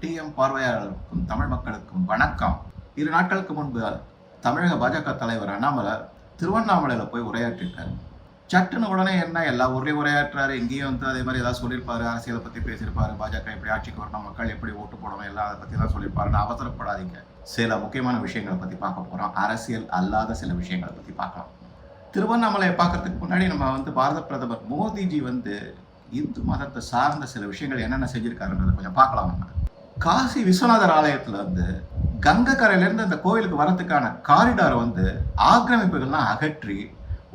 DM பார்வையாளருக்கும் Tamil மக்களுக்கும் வணக்கம். இரு நாட்களுக்கு முன்பு தமிழக பாஜக தலைவர் அண்ணாமலை திருவண்ணாமலையில் போய் உரையாற்றிருக்காரு சட்டுன்னு உடனே என்ன எல்லா ஊர்லேயும் உரையாற்றுறாரு இங்கேயும் வந்து அதே மாதிரி ஏதாவது சொல்லியிருப்பாரு அரசியலை பற்றி பேசியிருப்பாரு பாஜக எப்படி ஆட்சிக்கு வரணும் மக்கள் எப்படி ஓட்டு போடணும் எல்லாம் அதை பற்றி தான் சொல்லியிருப்பாருன்னு அவசரப்படாதீங்க. சில முக்கியமான விஷயங்களை பற்றி பார்க்க போகிறோம் அரசியல் அல்லாத சில விஷயங்களை பற்றி பார்க்கலாம். திருவண்ணாமலையை பார்க்கறதுக்கு முன்னாடி நம்ம வந்து பாரத பிரதமர் மோடிஜி வந்து இந்து மதத்தை சார்ந்த சில விஷயங்கள் என்னென்ன செஞ்சுருக்காருன்றதை கொஞ்சம் பார்க்கலாம்? நம்ம காசி விஸ்வநாதர் ஆலயத்தில் வந்து கங்கை கரையிலேருந்து அந்த கோயிலுக்கு வரதுக்கான காரிடாரை வந்து ஆக்கிரமிப்புகள்லாம் அகற்றி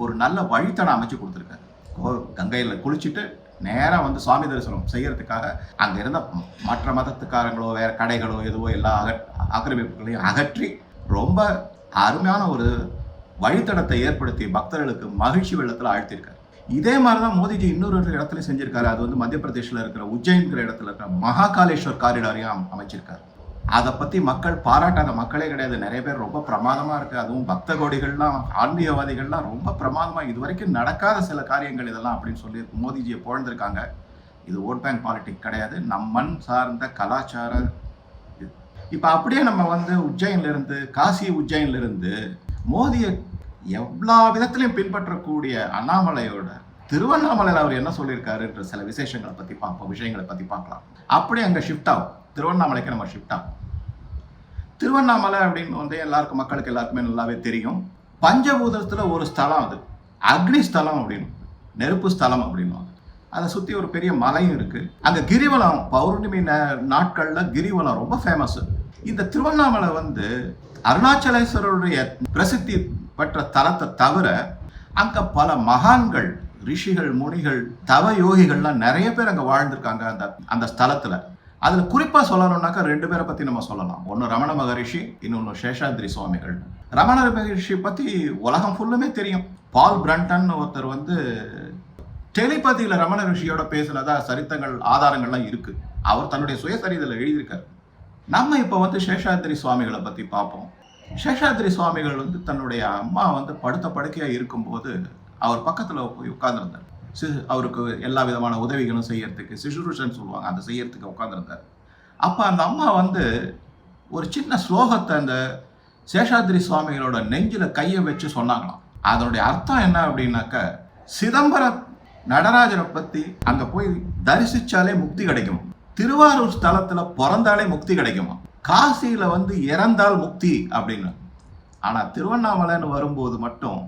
ஒரு நல்ல வழித்தடம் அமைச்சு கொடுத்துருக்காரு. கோ கங்கையில் குளிச்சுட்டு நேராக வந்து சுவாமி தரிசனம் செய்யறதுக்காக அங்கே இருந்த மற்ற மதத்துக்காரங்களோ வேற கடைகளோ எதுவோ எல்லா அக ஆக்கிரமிப்புகளையும் அகற்றி ரொம்ப அருமையான ஒரு வழித்தடத்தை ஏற்படுத்தி பக்தர்களுக்கு மகிழ்ச்சி வெள்ளத்தில் ஆழ்த்தியிருக்காரு. இதே மாதிரி தான் மோடிஜி இன்னொரு இடத்துல செஞ்சிருக்காரு. அது வந்து மத்திய பிரதேசில் இருக்கிற உஜ்ஜைன்கிற இடத்துல இருக்கிற மகாகாலேஸ்வர் காரிடாரையும் அமைச்சிருக்காரு. அதை பற்றி மக்கள் பாராட்டாத மக்களே கிடையாது. நிறைய பேர் ரொம்ப பிரமாதமாக இருக்குது அதுவும் பக்த கோடிகள்லாம் ஆன்மீகவாதிகள்லாம் ரொம்ப பிரமாதமாக இது வரைக்கும் நடக்காத சில காரியங்கள் இதெல்லாம் அப்படின்னு சொல்லி மோடிஜியை புகழ்ந்திருக்காங்க. இது ஓட் பேங்க் பாலிட்டிக் கிடையாது. நம் மண் சார்ந்த கலாச்சார இது. இப்போ அப்படியே நம்ம வந்து உஜ்ஜைன்லருந்து காசி உஜ்ஜைன்ல இருந்து மோதியை எல்லா விதத்திலையும் பின்பற்றக்கூடிய அண்ணாமலையோட திருவண்ணாமலையில் அவர் என்ன சொல்லியிருக்காருன்ற சில விசேஷங்களை பற்றி பார்ப்போம் விஷயங்களை பற்றி பார்க்கலாம். அப்படியே அங்கே ஷிஃப்ட் ஆகும். திருவண்ணாமலைக்கு நம்ம ஷிஃப்ட் ஆகும். திருவண்ணாமலை அப்படின்னு வந்து எல்லாருக்கும் மக்களுக்கு எல்லாருக்குமே நல்லாவே தெரியும். பஞ்சபூதத்தில் ஒரு ஸ்தலம் அது. அக்னி ஸ்தலம் அப்படின்னு. நெருப்பு ஸ்தலம் அப்படின்னு அதை. சுற்றி ஒரு பெரிய மலையும் இருக்குது அங்கே கிரிவலம் பௌர்ணமி ந நாட்களில் கிரிவலம் ரொம்ப ஃபேமஸ் இந்த திருவண்ணாமலை வந்து அருணாச்சலேஸ்வரருடைய பிரசித்தி பெற்ற தலத்தை தவிர அங்கே பல மகான்கள் ரிஷிகள் முனிகள் தவ யோகிகள்லாம் நிறைய பேர் அங்கே வாழ்ந்திருக்காங்க அந்த அந்த ஸ்தலத்தில். அதில் குறிப்பாக சொல்லணும்னாக்கா ரெண்டு பேரை பற்றி நம்ம சொல்லலாம். ஒன்று ரமண மகரிஷி இன்னொன்று சேஷாத்ரி சுவாமிகள். ரமண மகரிஷி பற்றி உலகம் ஃபுல்லுமே தெரியும். பால் பிரண்டன் ஒருத்தர் வந்து டெலிபதியில் ரமண ரிஷியோட பேசுனதா சரித்தங்கள் ஆதாரங்கள்லாம் இருக்குது அவர் தன்னுடைய சுயசரிதில் எழுதியிருக்காரு. நம்ம இப்போ வந்து சேஷாத்ரி சுவாமிகளை பற்றி பார்ப்போம். சேஷாத்ரி சுவாமிகள் வந்து தன்னுடைய அம்மா வந்து படுத்த படுக்கையாக இருக்கும்போது அவர் பக்கத்தில் போய் உட்காந்துருந்தார் சி அவருக்கு எல்லா விதமான உதவிகளும் செய்யறதுக்கு சிசுருஷன் சொல்லுவாங்க அந்த செய்யறதுக்கு உட்காந்துருந்தார் அப்போ அந்த அம்மா வந்து ஒரு சின்ன ஸ்லோகத்தை அந்த சேஷாத்ரி சுவாமிகளோட நெஞ்சில் கையை வச்சு சொன்னாங்களாம். அதனுடைய அர்த்தம் என்ன அப்படின்னாக்க சிதம்பர நடராஜரை பற்றி அங்கே போய் தரிசித்தாலே முக்தி கிடைக்கும் திருவாரூர் ஸ்தலத்தில் பிறந்தாலே முக்தி கிடைக்குமா காசியில் வந்து இறந்தால் முக்தி அப்படின்னு. ஆனால் திருவண்ணாமலைன்னு வரும்போது மட்டும்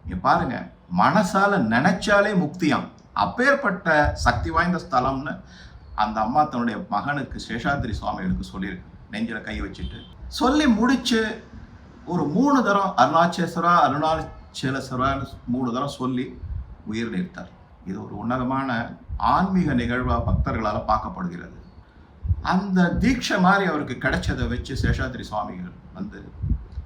நீங்கள் பாருங்க மனசால நினைச்சாலே முக்தியாம். அப்பேற்பட்ட சக்தி வாய்ந்த ஸ்தலம்னு அந்த அம்மா தன்னுடைய மகனுக்கு சேஷாத்ரி சுவாமிகளுக்கு சொல்லியிருக்கு. நெஞ்சில கை வச்சுட்டு. சொல்லி முடிச்சு ஒரு மூணு தரம் அருணாச்சேஸ்வரா அருணாச்சலேஸ்வரான்னு மூணு தரம் சொல்லி உயிர் நிறுத்தார் இது ஒரு உன்னதமான ஆன்மீக நிகழ்வாக பக்தர்களால் பார்க்கப்படுகிறது. அந்த தீட்சை மாதிரி அவருக்கு கிடைச்சதை வச்சு சேஷாத்ரி சுவாமிகள் வந்து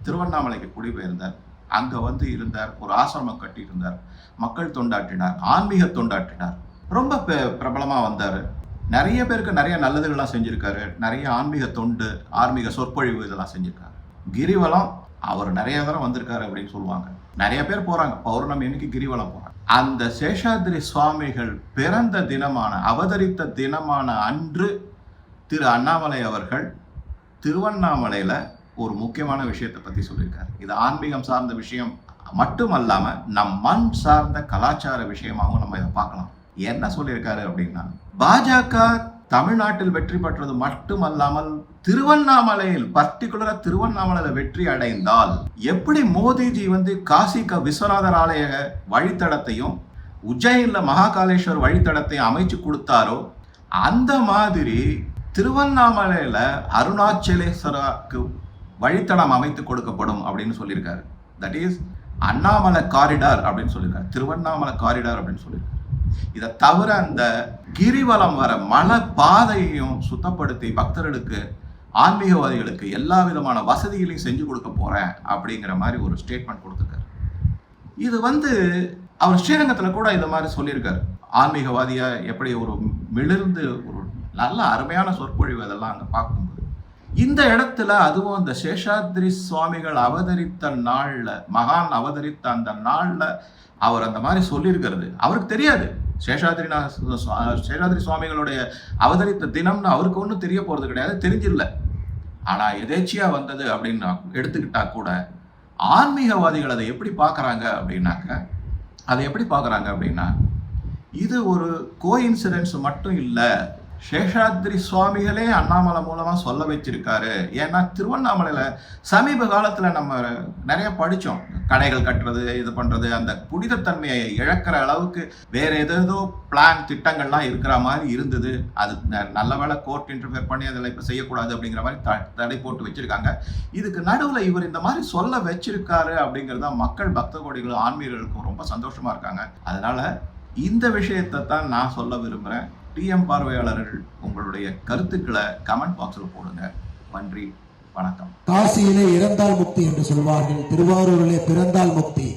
திருவண்ணாமலைக்கு குடிபெயர்ந்தார். அங்கே வந்து இருந்தார் ஒரு ஆசிரமம் கட்டியிருந்தார் மக்கள் தொண்டாற்றினார் ஆன்மீக தொண்டாற்றினார். ரொம்ப பெ- வந்தார். நிறைய பேருக்கு நிறைய நல்லதுகள்லாம் செஞ்சுருக்காரு. நிறைய ஆன்மீக தொண்டு ஆன்மீக சொற்பொழிவு இதெல்லாம் செஞ்சுருக்காரு. கிரிவலம் அவர் நிறைய தரம் வந்திருக்காரு அப்படின்னு சொல்லுவாங்க. நிறைய பேர் போகிறாங்க பௌர்ணமி அன்னைக்கு கிரிவலம் போகிறாங்க அந்த சேஷாத்ரி சுவாமிகள் பிறந்த தினமான அவதரித்த தினமான அன்று திரு அண்ணாமலை அவர்கள் திருவண்ணாமலையில் ஒரு முக்கியமான விஷயத்தை பற்றி சொல்லியிருக்காரு. இது ஆன்மீகம் சார்ந்த விஷயம் மட்டுமல்லாமல் நம் மண் சார்ந்த கலாச்சார விஷயமாகவும் நம்ம இதை பார்க்கலாம். என்ன சொல்லியிருக்காரு அப்படின்னா பாஜக தமிழ்நாட்டில் வெற்றி பெற்றது மட்டுமல்லாமல் திருவண்ணாமலையில் பர்டிகுலரா திருவண்ணாமலையில் வெற்றி அடைந்தால் எப்படி மோடிஜி வந்து காசிக்க விஸ்வநாதர் ஆலய வழித்தடத்தையும் உஜ்ஜயினில் மகாகாலேஸ்வர் வழித்தடத்தையும் அமைச்சு கொடுத்தாரோ அந்த மாதிரி திருவண்ணாமலையில் அருணாச்சலேஸ்வராக்கு வழித்தடம் அமைத்து கொடுக்கப்படும் அப்படின்னு சொல்லியிருக்காரு. தட் இஸ் அண்ணாமலை காரிடார் அப்படின்னு சொல்லியிருக்காரு. திருவண்ணாமலை காரிடார் அப்படின்னு சொல்லியிருக்காரு. இதை தவிர அந்த கிரிவலம் வர மலை பாதையையும் சுத்தப்படுத்தி பக்தர்களுக்கு ஆன்மீகவாதிகளுக்கு எல்லா விதமான வசதிகளையும் செஞ்சு கொடுக்க போகிறேன் அப்படிங்கிற மாதிரி ஒரு ஸ்டேட்மெண்ட் கொடுத்துருக்காரு. இது வந்து அவர் ஸ்ரீரங்கத்தில் கூட இந்த மாதிரி சொல்லியிருக்காரு. ஆன்மீகவாதியாக எப்படி ஒரு மிளிர்ந்து ஒரு நல்ல அருமையான சொற்பொழிவு அதெல்லாம் அங்கே பார்க்கும்போது. இந்த இடத்துல அதுவும் அந்த சேஷாத்ரி சுவாமிகள் அவதரித்த நாளில் மகான் அவதரித்த அந்த நாளில் அவர் அந்த மாதிரி சொல்லியிருக்கிறது. அவருக்கு தெரியாது. சேஷாத்ரிநாத சேஷாத்ரி சுவாமிகளுடைய அவதரித்த தினம்னு அவருக்கு ஒன்றும் தெரிய போகிறது கிடையாது தெரிஞ்சில்ல. ஆனால் எதேச்சியாக வந்தது அப்படின்னு எடுத்துக்கிட்டா கூட ஆன்மீகவாதிகள் அதை எப்படி பார்க்குறாங்க அப்படின்னாக்க அதை எப்படி பார்க்குறாங்க அப்படின்னா இது ஒரு கோஇன்சிடென்ஸ் மட்டும் இல்லை. சேஷாத்ரி சுவாமிகளே அண்ணாமலை மூலமாக சொல்ல வச்சிருக்காரு. ஏன்னா திருவண்ணாமலையில் சமீப காலத்தில் நம்ம நிறைய படித்தோம் கடைகள் கட்டுறது இது பண்ணுறது அந்த புனிதத்தன்மையை இழக்கிற அளவுக்கு வேறு ஏதேதோ பிளான் திட்டங்கள்லாம் இருக்கிற மாதிரி இருந்தது. அது ந- நல்ல வேலை கோர்ட் இன்டர்ஃபியர் பண்ணி அதில் இப்போ செய்யக்கூடாது அப்படிங்கிற மாதிரி த தடை போட்டு வச்சுருக்காங்க. இதுக்கு நடுவில் இவர் இந்த மாதிரி சொல்ல வச்சிருக்காரு அப்படிங்கிறது தான் மக்கள் பக்த கோடிகளும் ஆன்மீகர்களுக்கும் ரொம்ப சந்தோஷமாக இருக்காங்க. அதனால் இந்த விஷயத்தை தான் நான் சொல்ல விரும்புகிறேன் டிஎம் பார்வையாளர்கள் உங்களுடைய கருத்துக்களை கமெண்ட் பாக்ஸில் போடுங்க. நன்றி வணக்கம். காசியிலே இறந்தால் முக்தி என்று சொல்வார்கள். திருவாரூரிலே பிறந்தால் முக்தி.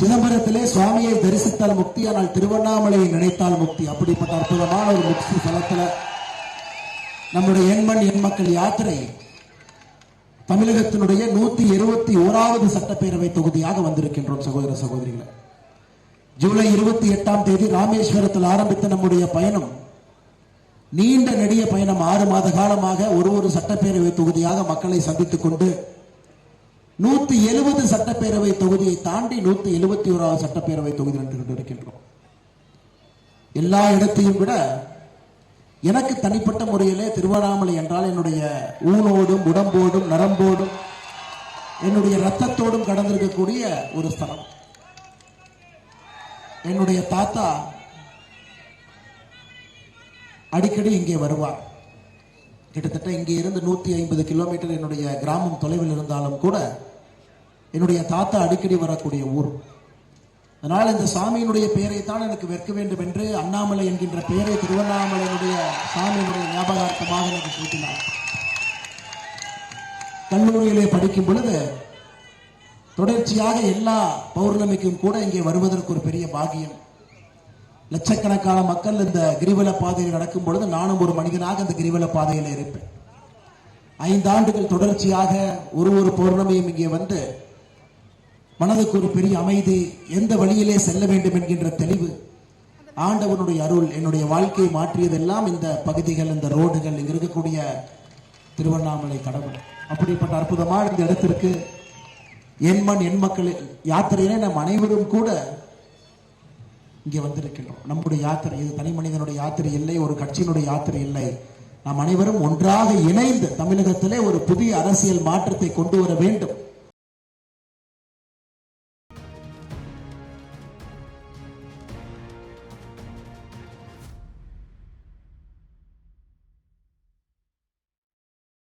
சிதம்பரத்திலே சுவாமியை தரிசித்தால் முக்தி ஆனால் திருவண்ணாமலையை நினைத்தால் முக்தி. அப்படிப்பட்ட அற்புதமான ஒரு முக்தி தலத்துல நம்முடைய எண்மண் எண் மக்கள் யாத்திரை தமிழகத்தினுடைய நூத்தி இருபத்தி ஓராவது சட்டப்பேரவை தொகுதியாக வந்திருக்கின்றோம் சகோதர சகோதரிகளை. ஜூலை இருபத்தி எட்டாம் தேதி ராமேஸ்வரத்தில் ஆரம்பித்த நம்முடைய பயணம். நீண்ட நெடிய பயணம். ஆறு மாத காலமாக ஒரு ஒரு சட்டப்பேரவை தொகுதியாக மக்களை சந்தித்துக் கொண்டு நூத்தி எழுபது சட்டப்பேரவை தொகுதியை தாண்டி நூத்தி எழுபத்தி ஓராவது சட்டப்பேரவை தொகுதி நின்று கொண்டிருக்கின்றோம். எல்லா இடத்தையும் விட எனக்கு தனிப்பட்ட முறையிலே திருவண்ணாமலை என்றால் என்னுடைய ஊனோடும் உடம்போடும் நரம்போடும் என்னுடைய ரத்தத்தோடும் கடந்திருக்கக்கூடிய ஒரு ஸ்தலம். என்னுடைய தாத்தா அடிக்கடி இங்கே வருவார். கிட்டத்தட்ட இங்கே இருந்து நூத்தி ஐம்பது கிலோமீட்டர் என்னுடைய கிராமம் தொலைவில் இருந்தாலும் கூட என்னுடைய தாத்தா அடிக்கடி வரக்கூடிய ஊர். அதனால் இந்த சாமியினுடைய பெயரை தான் எனக்கு வெற்க வேண்டும் என்று அண்ணாமலை என்கின்ற பெயரை திருவண்ணாமலையினுடைய சாமியினுடைய ஞாபகார்த்தமாக எனக்கு சூட்டினார். கல்லூரியிலே படிக்கும் பொழுது தொடர்ச்சியாக எல்லா பௌர்ணமிக்கும் கூட இங்கே வருவதற்கு ஒரு பெரிய பாகியம் லட்சக்கணக்கான மக்கள் இந்த கிரிவல பாதையில் நடக்கும் பொழுது நானும் ஒரு மனிதனாக அந்த கிரிவல பாதையில் இருப்பேன். ஐந்து ஆண்டுகள் தொடர்ச்சியாக ஒரு ஒரு பௌர்ணமியும் இங்கே வந்து மனதுக்கு ஒரு பெரிய அமைதி எந்த வழியிலே செல்ல வேண்டும் என்கின்ற தெளிவு ஆண்டவனுடைய அருள் என்னுடைய வாழ்க்கையை மாற்றியதெல்லாம் இந்த பகுதிகள் இந்த ரோடுகள் இங்க இருக்கக்கூடிய திருவண்ணாமலை கடவுள். அப்படிப்பட்ட அற்புதமான இந்த இடத்திற்கு என் மண் என் மக்கள் யாத்திரையிலே நம் அனைவரும் கூட இங்கே வந்திருக்கின்றோம் நம்முடைய யாத்திரை இது தனி மனிதனுடைய யாத்திரை இல்லை ஒரு கட்சியினுடைய யாத்திரை இல்லை. நாம் அனைவரும் ஒன்றாக இணைந்து தமிழகத்திலே ஒரு புதிய அரசியல் மாற்றத்தை கொண்டு வர வேண்டும்.